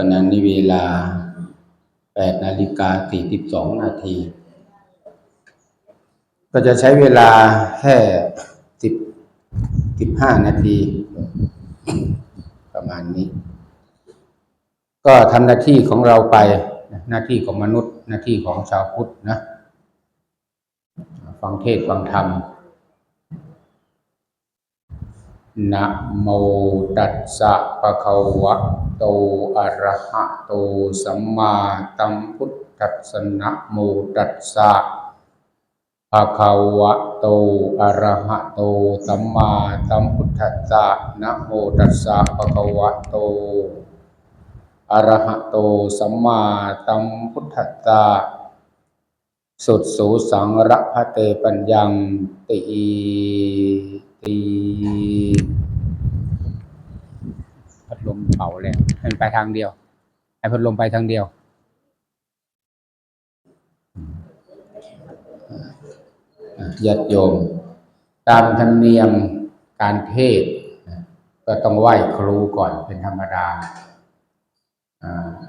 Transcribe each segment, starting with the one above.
ขณะนี้เวลาแปดนาฬิกาสี่สิบสองนาที ก็จะใช้เวลาแค่สิบสิบห้านาที ประมาณนี้ ก็ทำหน้าที่ของเราไป หน้าที่ของมนุษย์ หน้าที่ของชาวพุทธนะ ฟังเทศฟังธรรม นะโมตัสสะภะคะวะโตอะระหะโตสัมมาสัมพุทธัสสะนะโมตัสสะภะคะวะโตอะระหะโตสัมมาสัมพุทธัสสะนะโมตัสสะภะคะวะโตอะระหะโตสัมมาสัมพุทธัสสะสุดสูสังระพะเตปัญญังติ ตีพัดลมเป่าแล้วมันไปทางเดียวให้พัดลมไปทางเดียวญาติโยม ตามธรรมเนียมการเทศก็ต้องไหว้ครูก่อนเป็นธรรมดา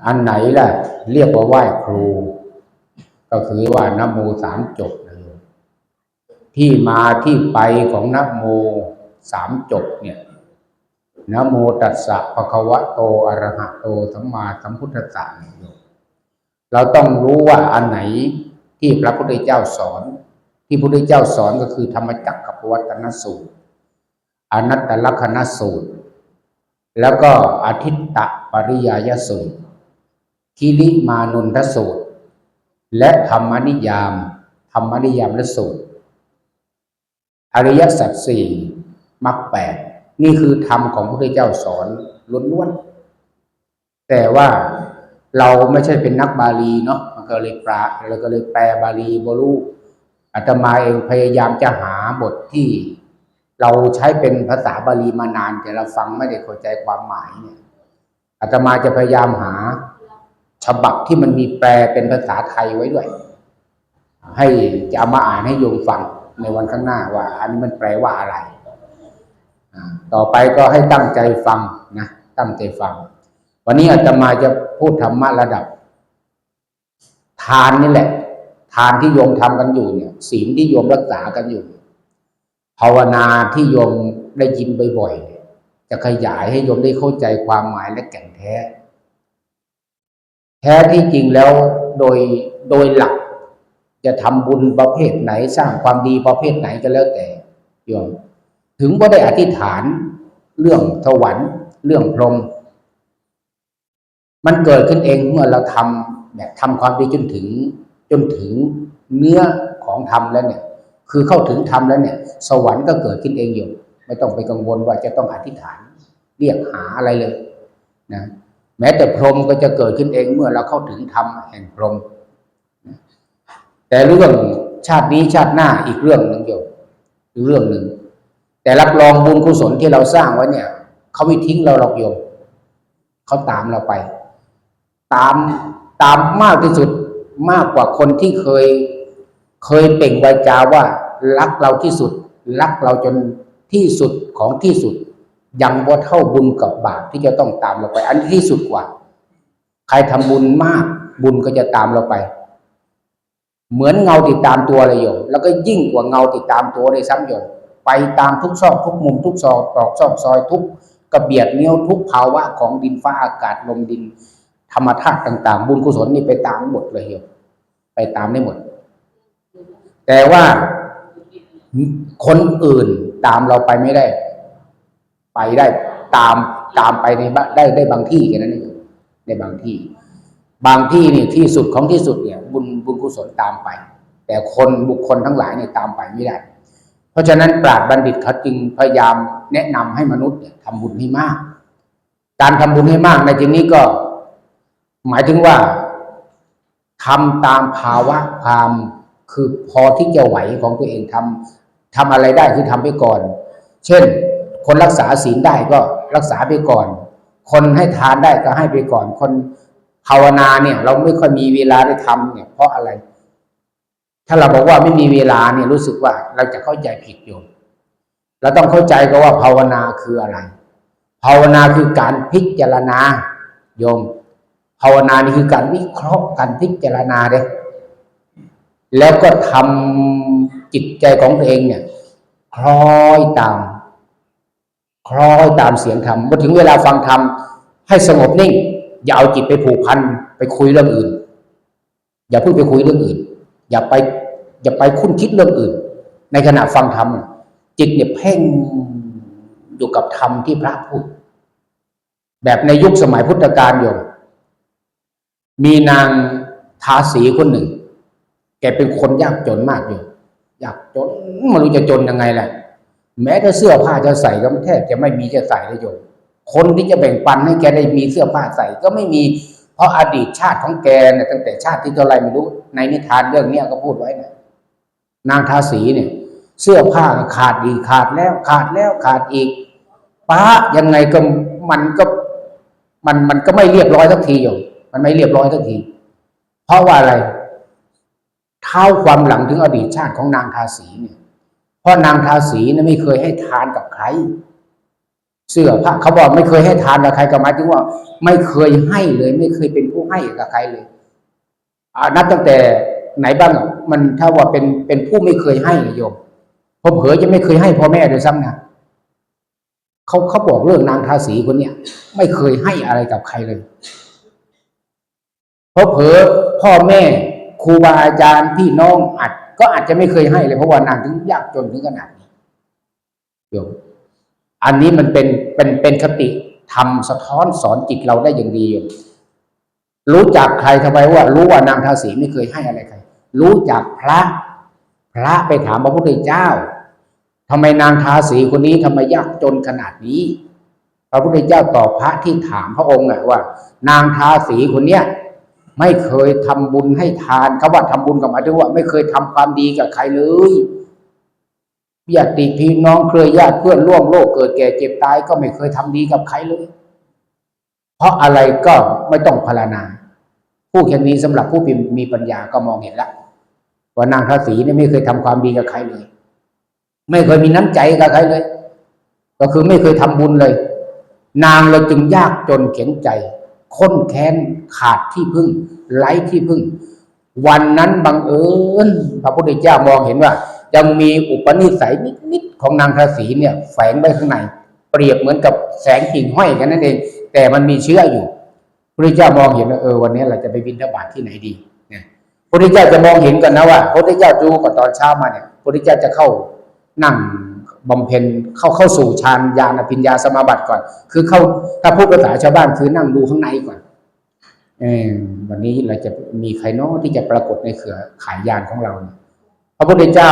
อันไหนล่ะ เรียกว่าไหว้ครู ก็คือว่านโมสามจบ ที่มาที่ไปของนโมสามจบเนี่ยนโมตัสสะภะคะวะโตอะระหะโตสัมมาสัมพุทธัสสะเนี่ยโยมเราต้องรู้ว่าอันไหนที่พระพุทธเจ้าสอน ที่พระพุทธเจ้าสอนก็คือธรรมจักรกับปวัตนสูตร อนัตตลักษณสูตร แล้วก็อาทิตตปริยายสูตรคิริมานุนทสูตร และธรรมนิยาม ธรรมนิยามและสูตร อริยสัจสี่มรรคแปดนี่คือธรรมของพระพุทธเจ้าสอนล้วนๆแต่ว่าเราไม่ใช่เป็นนักบาลีเนาะมันก็เลยปราเราก็เลยแปลบาลีบรูอาตมาเองพยายามจะหาบทที่ เราใช้เป็นภาษาบาลีมานาน แต่เราฟังไม่ได้เข้าใจความหมายเนี่ยอาตมาจะพยายามหา ฉบับที่มันมีแปลเป็นภาษาไทยไว้ด้วย ให้จะเอามาอ่านให้โยมฟัง ในวันข้างหน้าว่า อันนี้มันแปลว่าอะไร ต่อไปก็ให้ตั้งใจฟังนะตั้งใจฟัง วันนี้อาตมาจะพูดธรรมะระดับ ทานนี่แหละ ทานที่โยมทำกันอยู่เนี่ยศีลที่โยมรักษากันอยู่ ภาวนาที่โยมได้ยินบ่อยๆเนี่ยจะขยายให้โยมได้เข้าใจความหมายและแก่นแท้ แท้ที่จริงแล้วโดยโดยหลัก จะทำบุญประเภทไหนสร้างความดีประเภทไหนก็แล้วแต่โยมถึงว่าได้อธิษฐานเรื่องสวรรค์ เรื่องพรหมมันเกิดขึ้นเองเมื่อเราทำแบบทำความดีจนถึง จนถึงเนื้อของธรรมแล้วเนี่ย คือเข้าถึงธรรมแล้วเนี่ย สวรรค์ก็เกิดขึ้นเองอยู่ ไม่ต้องไปกังวลว่าจะต้องอธิษฐาน เรียกหาอะไรเลยนะแม้แต่พรหมก็จะเกิดขึ้นเองเมื่อเราเข้าถึงธรรมแห่งพรหม แต่เรื่องชาตินี้ชาติหน้าอีกเรื่องหนึ่งโยมอีกเรื่องหนึ่งแต่รับรองบุญกุศลที่เราสร้างไว้เนี่ยเขาไม่ทิ้งเราหรอกโยมเขาตามเราไป ตามตามมากที่สุดมากกว่าคนที่เคย เคยเปล่งวาจาว่า รักเราที่สุด รักเราจนที่สุดของที่สุด ยังบ่เท่าบุญกับบาปที่จะต้องตามเราไป อันที่สุดกว่า ใครทำบุญมากบุญก็จะตามเราไป เหมือนเงาติดตามตัวเลยโยมแล้วก็ยิ่งกว่าเงาติดตามตัวในซ้ำโยมไปตามทุกซอกทุกมุมทุกซอกตอกซอกซอยทุกกระเบียดเนี้ยวทุกภาวะของดินฟ้าอากาศลมดิน ธรรมธาตุต่าง ๆ บุญกุศลนี่ไปตามหมดเลยโยมไปตามได้หมด แต่ว่าคนอื่นตามเราไปไม่ได้ ไปได้ตามตามไปในบ้านได้ได้บางที่แค่นั้นเองในบางที่ บางที่นี่ที่สุดของที่สุดเนี่ยบุญบุญกุศลตามไป แต่คนบุคคลทั้งหลายเนี่ยตามไปไม่ได้ เพราะฉะนั้นปราชญ์บัณฑิตเขาจึงพยายามแนะนำให้มนุษย์เนี่ยทำบุญให้มาก การทำบุญให้มากในที่นี้ก็ หมายถึงว่าทำตามภาวะความคือพอที่จะไหวของตัวเองทำทำอะไรได้คือทำไปก่อน เช่น คนรักษาศีลได้ก็รักษาไปก่อน คนให้ทานได้ก็ให้ไปก่อนคน ภาวนาเนี่ย เราไม่ค่อยมีเวลาได้ทำเนี่ย เพราะอะไร ถ้าเราบอกว่าไม่มีเวลาเนี่ยรู้สึกว่าเราจะเข้าใจผิดโยมเราต้องเข้าใจก็ว่าภาวนาคืออะไร ภาวนาคือการพิจารณาโยม ภาวนานี่คือการวิเคราะห์การพิจารณาเด้แล้วก็ทำจิตใจของตัวเองเนี่ยคล้อยตามคล้อยตามเสียงธรรมพอถึงเวลาฟังธรรมให้สงบนิ่ง อย่าเอาจิตไปผูกพันไปคุยเรื่องอื่น อย่าเพิ่งไปคุยเรื่องอื่น อย่าไป อย่าไปคุ้นคิดเรื่องอื่น ในขณะฟังธรรมจิตเนี่ยเพ่งอยู่กับธรรมที่พระพูด แบบในยุคสมัยพุทธกาลโยมมีนางทาสีคนหนึ่ง แกเป็นคนยากจนมากอยู่ยากจนไม่รู้จะจนยังไงแหละ แม้แต่เสื้อผ้าจะใส่ก็แทบจะไม่มีจะใส่เลยโยม คนที่จะแบ่งปันให้แกได้มีเสื้อผ้าใส่ก็ไม่มี เพราะอดีตชาติของแกเนี่ยตั้งแต่ชาติที่เท่าไรไม่รู้ ในนิทานเรื่องเนี้ยก็พูดไว้นะนางทาสีเนี่ย เสื้อผ้าขาดอีกขาดแล้วขาดแล้วขาดอีกป้ายังไงก็มันก็มันมันก็ไม่เรียบร้อยทักทีอยู่มันไม่เรียบร้อยทักที เพราะว่าอะไร เท้าความหลังถึงอดีตชาติของนางทาสีเนี่ย เพราะนางทาสีเนี่ยไม่เคยให้ทานกับใคร เสื้อผ้าเขาบอกไม่เคยให้ทานกับใครก็หมายถึงว่า ไม่เคยให้เลย ไม่เคยเป็นผู้ให้กับใครเลยอนับตั้งแต่ไหนบ้างมันถ้าว่าเป็นเป็นผู้ไม่เคยให้โยมพอเผลอจะไม่เคยให้พ่อแม่โดยซ้ำนะเขาเขาบอกเรื่องนางทาสีคนเนี้ยไม่เคยให้อะไรกับใครเลยเพราะเผลอพ่อแม่ครูบาอาจารย์พี่น้องอาจก็อาจจะไม่เคยให้เลยเพราะว่านางถึงยากจนถึงขนาดนี้โยม อันนี้มันเป็นเป็นเป็นคติทำสะท้อนสอนจิตเราได้อย่างดีโยมรู้จักใครทำไมว่า รู้ว่านางทาสีไม่เคยให้อะไรใคร รู้จักพระ พระไปถามพระพุทธเจ้าทำไมนางทาสีคนนี้ทำไมยากจนขนาดนี้ พระพุทธเจ้าตอบพระที่ถามพระองค์ว่า นางทาสีคนเนี้ยไม่เคยทำบุญให้ทานคำว่าทำบุญกับหมายถึงว่า ไม่เคยทำความดีกับใครเลย ญาติพี่น้องเครือญาติเพื่อนร่วมโลกเกิดแก่เจ็บตายก็ไม่เคยทำดีกับใครเลย เพราะอะไรก็ไม่ต้องพารณา ผู้แค่นี้สำหรับผู้มีปัญญาก็มองเห็นแล้วว่านางทาสีนี่ไม่เคยทำความดีกับใครเลย ไม่เคยมีน้ำใจกับใครเลย ก็คือไม่เคยทำบุญเลย นางเลยจึงยากจนเข็นใจค้นแค้นขาดที่พึ่งไร้ที่พึ่ง วันนั้นบังเอิญพระพุทธเจ้ามองเห็นว่า ยังมีอุปนิสัยนิดๆของนางทาสีเนี่ยแฝงไว้ข้างใน เปรียบเหมือนกับแสงกิ่งห้อยกันนั่นเอง แต่มันมีเชื้ออยู่พระเจ้ามองเห็นว่าเออวันนี้เราจะไปบินทบาทที่ไหนดีเนี่ยพระเจ้าจะมองเห็นกันนะว่าพระเจ้าดูก่อนตอนเช้ามาเนี่ยพระเจ้าจะเข้านั่งบำเพ็ญเข้าเข้าสู่ฌานญาณปัญญาสมาบัติก่อน คือเข้าถ้าพูดภาษาชาวบ้านคือนั่งดูข้างในก่อนเออวันนี้เราจะมีใครน้อที่จะปรากฏในเขือขายยานของเราเนี่ย พระพุทธเจ้า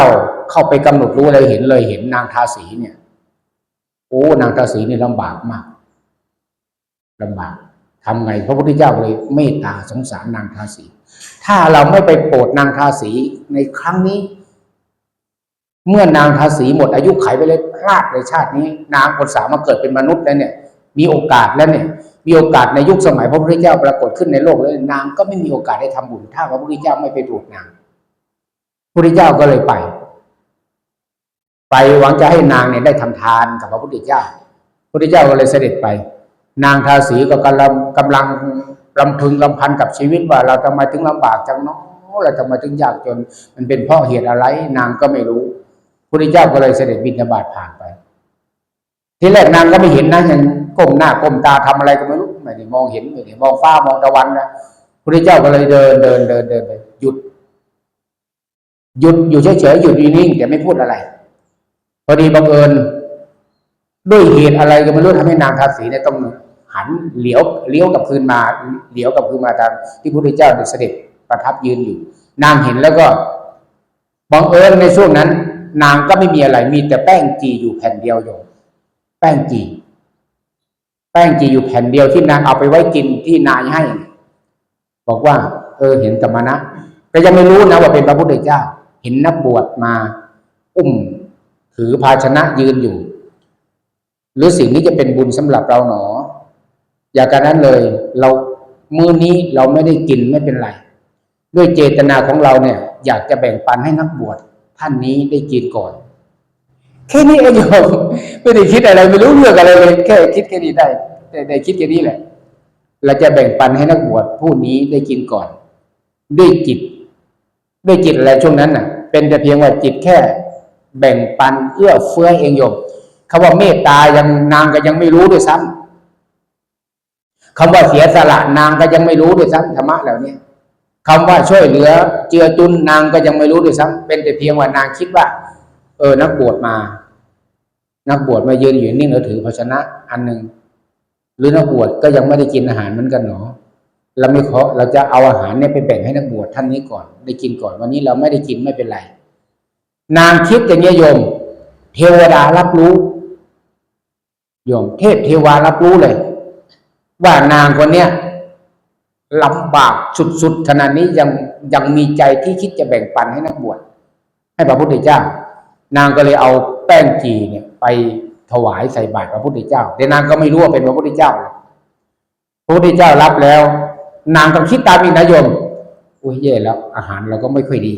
เข้าไปกำหนดรู้อะไรเห็นเลยเห็นนางทาสีเนี่ยโอ้นางทาสีนี่ลำบากมากลำบากทำไงพระพุทธเจ้าเลยเมตตาสงสารนางทาสี ถ้าเราไม่ไปโปรดนางทาสีในครั้งนี้ เมื่อนางทาสีหมด อายุไขไปเลยพลาดในชาตินี้ นางคนสามมาเกิดเป็นมนุษย์แล้วเนี่ย มีโอกาสแล้วเนี่ย มีโอกาสในยุคสมัยพระพุทธเจ้าปรากฏขึ้นในโลกแล้วนางก็ไม่มีโอกาสได้ทำบุญถ้าพระพุทธเจ้าไม่ไปดูดนาง พุทธเจ้าก็เลยไป ไปหวังจะให้นางเนี่ยได้ทำทานกับพระพุทธเจ้าพุทธเจ้าก็เลยเสด็จไป นางทาสีก็กำลังกำลังลำพึงลำพันกับชีวิตว่า เราทำไมถึงลำบากจังเนาะเราทำไมถึงยากจน มันเป็นเพราะเหตุอะไร นางก็ไม่รู้พระเจ้าก็เลยเสด็จบิณฑบาตผ่านไป ทีแรกนางก็ไม่เห็นนะยังก้มหน้าก้มตาทำอะไรก็ไม่รู้ไม่ได้มองเห็นไม่ได้มองฟ้ามองตะวันนะพระเจ้าก็เลยเดินเดินเดินเดินไป หยุดอยู่เฉยๆหยุดนิ่งแต่ไม่พูดอะไร พอดีบังเอิญด้วยเหตุอะไรก็ไม่รู้ทำให้นางทาสีเนี่ยต้องหันเหลียวเลี้ยวกับคืนมาเหลียวกับคืนมาตามที่พระพุทธเจ้าเสด็จประทับยืนอยู่ นางเห็นแล้วก็บังเอิญในช่วงนั้น นางก็ไม่มีอะไร มีแต่แป้งจีอยู่แผ่นเดียวโยมแป้งจี แป้งจีอยู่แผ่นเดียวที่นางเอาไปไว้กินที่นายให้ บอกว่า เออเห็นธรรมนะก็ยังไม่รู้นะว่าเป็นพระพุทธเจ้า ห็นนักบวชมาอุ้มถือภาชนะยืนอยู่ หรือสิ่งนี้จะเป็นบุญสำหรับเราหนอ อย่าการนั้นเลย เรามื้อนี้เราไม่ได้กินไม่เป็นไร ด้วยเจตนาของเราเนี่ย อยากจะแบ่งปันให้นักบวชท่านนี้ได้กินก่อน แค่นี้เองโยมไม่ได้คิดอะไรไม่รู้เรื่องอะไรเลยแค่คิดแค่นี้ได้แต่ได้คิดแค่นี้แหละ เราจะแบ่งปันให้นักบวชผู้นี้ได้กินก่อน ด้วยจิต ด้วยจิตอะไรช่วงนั้นน่ะ เป็นแต่เพียงว่าจิตแค่ แบ่งปันเอื้อเฟื้อเองโยมคำว่าเมตตายังนางก็ยังไม่รู้ด้วยซ้ำคำว่าเสียสละนางก็ยังไม่รู้ด้วยซ้ำธรรมะเหล่านี้คำว่าช่วยเหลือ เจือจุนนางก็ยังไม่รู้ด้วยซ้ำเป็นแต่เพียงว่านางคิดว่า เออ นักบวชมา นักบวชมายืนอยู่นิ่งแล้วถือภาชนะอันหนึ่งหรือนักบวชก็ยังไม่ได้กินอาหารเหมือนกันหนอ เราไม่ขอเราจะเอาอาหารเนี่ยไปแบ่งให้นักบวชท่านนี้ก่อน ได้กินก่อนวันนี้เราไม่ได้กินไม่เป็นไร นางคิดอย่างนี้ยโยม เทวดารับรู้โยมเทพเทวารับรู้เลย ว่านางคนเนี้ยลำบากสุดๆขนาดนี้ยังยังมีใจที่คิดจะแบ่งปันให้นักบวชให้พระพุทธเจ้า นางก็เลยเอาแป้งจีเนี่ย ไปถวายใส่บาตรพระพุทธเจ้าแต่นางก็ไม่รู้ว่าเป็นพระพุทธเจ้า พระพุทธเจ้ารับแล้ว นางก็คิดตามอีกนะโยมอุ้ยแย่แล้ว อาหารเราก็ไม่ค่อยดี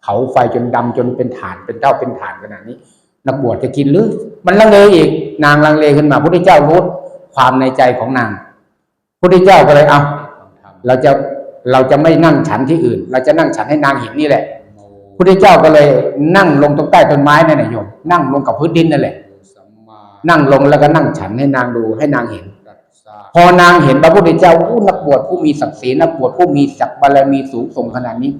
เผาไฟจนดำจนเป็นฐานเป็นเต้าเป็นฐานขนาดนี้ นักบวชจะกินหรือ มันลังเลอีก นางลังเลขึ้นมาพระพุทธเจ้ารู้ความในใจของนางพระพุทธเจ้าก็เลยเอาเราจะเราจะไม่นั่งฉันที่อื่น เราจะนั่งฉันให้นางเห็นนี่แหละพระพุทธเจ้าก็เลยนั่งลงตรงใต้ต้นไม้นั่นแหละโยมนั่งลงกับพื้นดินนั่นแหละนั่งลงแล้วก็นั่งฉันให้นางดูให้นางเห็น พอนางเห็นพระพุทธเจ้าผู้นักบวชผู้มีศักดิ์ศรีนักบวชผู้มีศักดิ์บารมีสูงส่งขนาดนี้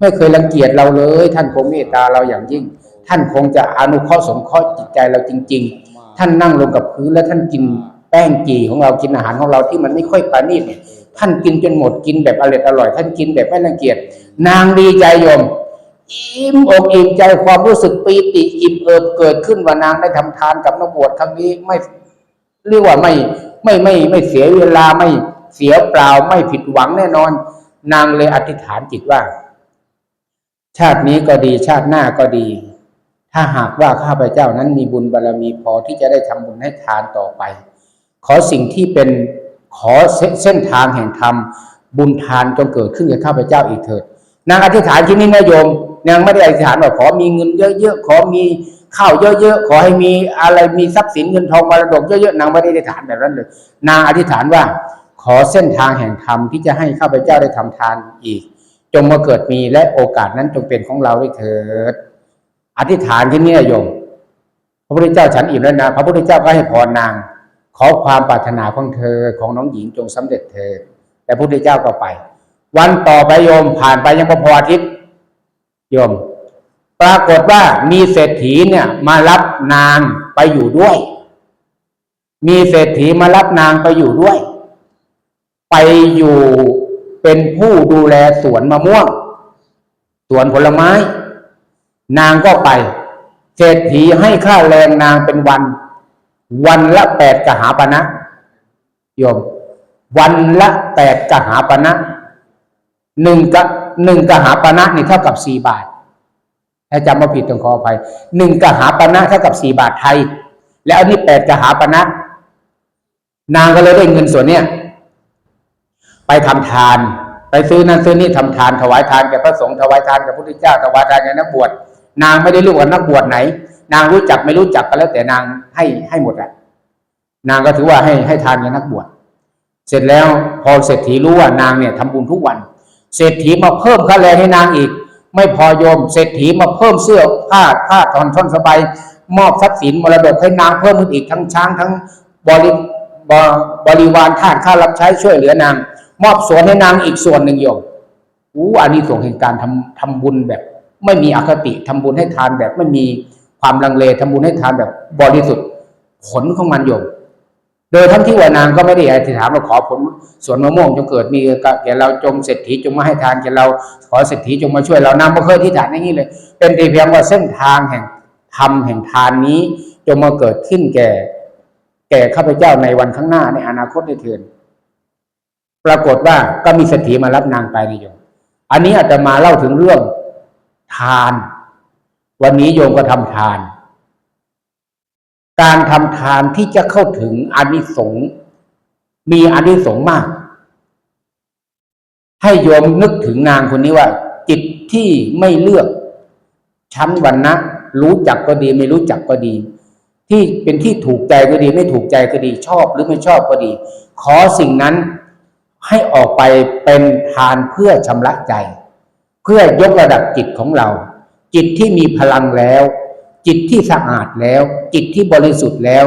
ไม่เคยรังเกียจเราเลย ท่านคงเมตตาเราอย่างยิ่ง ท่านคงจะอนุเคราะห์สงเคราะห์จิตใจเราจริง ๆ ท่านนั่งลงกับพื้นแล้วท่านกินแป้งจีของเรากินอาหารของเราที่มันไม่ค่อยปาณีตเนี่ยท่านกินจนหมดกินแบบอร่อยอร่อย ท่านกินแบบไม่รังเกียจนางดีใจโยมอิ่มอกอิ่มใจความรู้สึกปีติอิ่มเอิบเกิดขึ้นว่านางได้ทำทานกับนักบวชครั้งนี้ไม่เรียกว่าไม่ ไม่ไม่ไม่เสียเวลาไม่เสียเปล่าไม่ผิดหวังแน่นอน นางเลยอธิษฐานจิตว่า ชาตินี้ก็ดีชาติหน้าก็ดี ถ้าหากว่าข้าพเจ้านั้นมีบุญบารรมีพอที่จะได้ทำบุญให้ทานต่อไป ขอสิ่งที่เป็นขอเส้นทางแห่งธรรมบุญทานจงเกิดขึ้นกับข้าพเจ้าอีกเถิดนางอธิษฐานที่นี้นะโยมนางไม่ได้อธิษฐานว่าขอมีเงินเยอะๆขอมี ข้าวเยอะๆขอให้มีอะไรมีทรัพย์สินเงินทองมรดกเยอะๆนางไม่ได้อธิษฐานแบบนั้นเลย นางอธิษฐานว่า ขอเส้นทางแห่งธรรมที่จะให้ข้าพเจ้าได้ทำทานอีก จงมาเกิดมีและโอกาสนั้นจงเป็นของเราด้วยเถิด อธิษฐานที่นี่โยมพระพุทธเจ้าฉันอิ่มแล้วนะพระพุทธเจ้าก็ให้พรนาง ขอความปรารถนาของเธอของน้องหญิงจงสำเร็จเถิดแต่พระพุทธเจ้าก็ไป วันต่อไปโยมผ่านไปยังพอพออาทิตย์โยม ปรากฏว่ามีเศรษฐีเนี่ยมารับนางไปอยู่ด้วย มีเศรษฐีมารับนางไปอยู่ด้วย ไปอยู่เป็นผู้ดูแลสวนมะม่วง สวนผลไม้ นางก็ไป เศรษฐีให้ค่าแรงนางเป็นวัน วันละแปดกหาปณะโยม วันละแปดกหาปณะหนึ่งกะหนึ่งกหาปณะนี่เท่ากับสี่บาท ถ้าจำม่ผิดต้องขออภัยหนึ่งกหาปณะเท่ากับสี่บาทไทย แล้วอันนี้แปดกหาปณะนางก็เลยได้เงินส่วนเนี้ยไปทำทาน ไปซื้อนั่นซื้อนี่ทำทานถวายทานแก่พระสงฆ์ถวายทานแก่พระพุทธเจ้าถวายทานแก่นักบวชนางไม่ได้รู้ว่านักบวชไหน นางรู้จักไม่รู้จักก็แล้วแต่นางให้ให้หมดแหละนางก็ถือว่าให้ให้ทานแก่นักบวชเสร็จแล้วพอเศรษฐีรู้ว่านางเนี่ยทำบุญทุกวัน เศรษฐีมาเพิ่มค่าแรงให้นางอีก ไม่พอโยมเศรษฐีมาเพิ่มเสื้อผ้าผ้าทอนท่อนสบายมอบทรัพย์สินมรดกให้นางเพิ่มขึ้นอีกทั้งช้างทั้งบริบบริวารทาสค่ารับใช้ช่วยเหลือนาง มอบสวนให้นางอีกส่วนหนึ่งโยมอู้อันนี้ส่งแห่งการทำทำบุญแบบ ไม่มีอคติทำบุญให้ทานแบบไม่มีความลังเลทำบุญให้ทานแบบบริสุทธิ์ผลของมันโยม โดยทั้งที่ว่านางก็ไม่ได้อธิษฐานมาขอผลสวนมะม่วงจงเกิดมีแก่เราจงเศรษฐีจงมาให้ทานแก่เราขอเศรษฐีจงมาช่วยเรานางไม่เคยอธิษฐานอย่างนี้เลย เป็นแต่เพียงว่าเส้นทางแห่งธรรมแห่งทานนี้ จงมาเกิดขึ้นแก่ แก่ข้าพเจ้าในวันข้างหน้าในอนาคตได้เถิดปรากฏว่าก็มีเศรษฐีมารับนางไปนโยมอันนี้อาจจะมาเล่าถึงเรื่องทาน วันนี้โยมก็ทำทาน การทำทานที่จะเข้าถึงอานิสงส์มีอานิสงส์มาก ให้โยมนึกถึงนางคนนี้ว่า จิตที่ไม่เลือกชั้นวันนะรู้จักก็ดี ไม่รู้จักก็ดี ที่เป็นที่ถูกใจก็ดี ไม่ถูกใจก็ดี ชอบหรือไม่ชอบก็ดี ขอสิ่งนั้นให้ออกไปเป็นทานเพื่อชำระใจ เพื่อยกระดับจิตของเรา จิตที่มีพลังแล้ว จิตที่สะอาดแล้ว จิตที่บริสุทธิ์แล้ว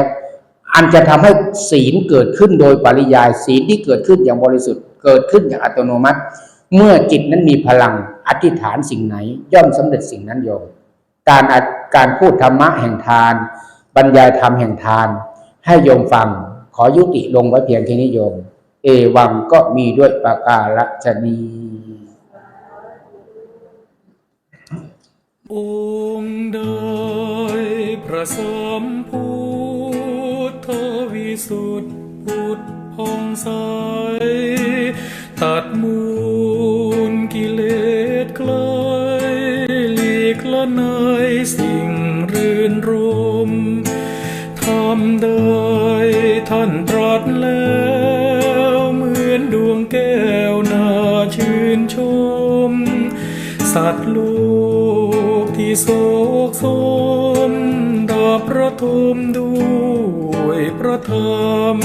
อันจะทำให้ศีลเกิดขึ้นโดยปริยายศีลที่เกิดขึ้นอย่างบริสุทธิ์ เกิดขึ้นอย่างอัตโนมัติ เมื่อจิตนั้นมีพลังอธิษฐานสิ่งไหน ย่อมสำเร็จสิ่งนั้นโยมการอการพูดธรรมะแห่งทาน บรรยายธรรมแห่งทาน ให้โยมฟังขอยุติลงไว้เพียงแค่นี้โยม เอวังก็มีด้วยประกาศนีองค์ใดพ ระสมพุทธวิสุทธิพุทธพองใสตัดมูลกิเลสคลายหลีกละเนยสิ่งรื่นรมทำได้ท่านตรัสแล้วเหมือนดวงแก้วน่าชื่นชม สัตว์โลกที่โศกโศม พระทมด้วยพระธรรม